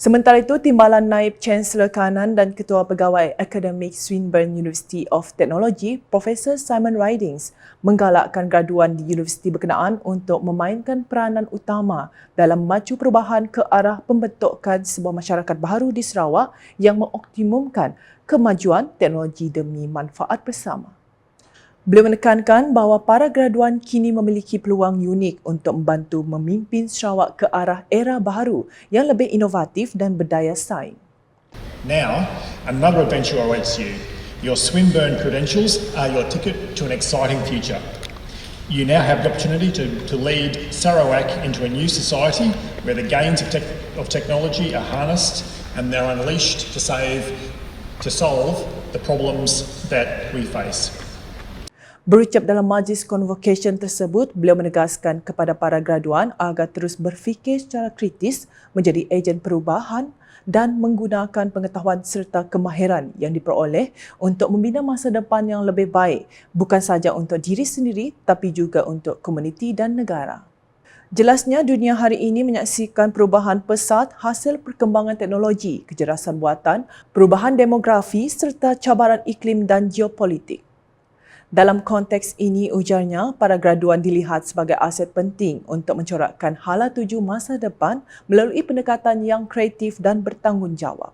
Sementara itu, Timbalan Naib Chancellor Kanan dan Ketua Pegawai Akademik Swinburne University of Technology, Profesor Simon Ridings, menggalakkan graduan di universiti berkenaan untuk memainkan peranan utama dalam maju perubahan ke arah pembentukan sebuah masyarakat baru di Sarawak yang mengoptimumkan kemajuan teknologi demi manfaat bersama. Beliau menekankan bahawa para graduan kini memiliki peluang unik untuk membantu memimpin Sarawak ke arah era baru yang lebih inovatif dan berdaya saing. Now, another adventure awaits you. Your Swinburne credentials are your ticket to an exciting future. You now have the opportunity to, to lead Sarawak into a new society where the gains of, tech, of technology are harnessed and they're unleashed to save, to solve the problems that we face. Berucap dalam majlis convocation tersebut, beliau menegaskan kepada para graduan agar terus berfikir secara kritis menjadi ejen perubahan dan menggunakan pengetahuan serta kemahiran yang diperoleh untuk membina masa depan yang lebih baik bukan sahaja untuk diri sendiri tapi juga untuk komuniti dan negara. Jelasnya dunia hari ini menyaksikan perubahan pesat hasil perkembangan teknologi, kejerasan buatan, perubahan demografi serta cabaran iklim dan geopolitik. Dalam konteks ini, ujarnya, para graduan dilihat sebagai aset penting untuk mencorakkan hala tuju masa depan melalui pendekatan yang kreatif dan bertanggungjawab.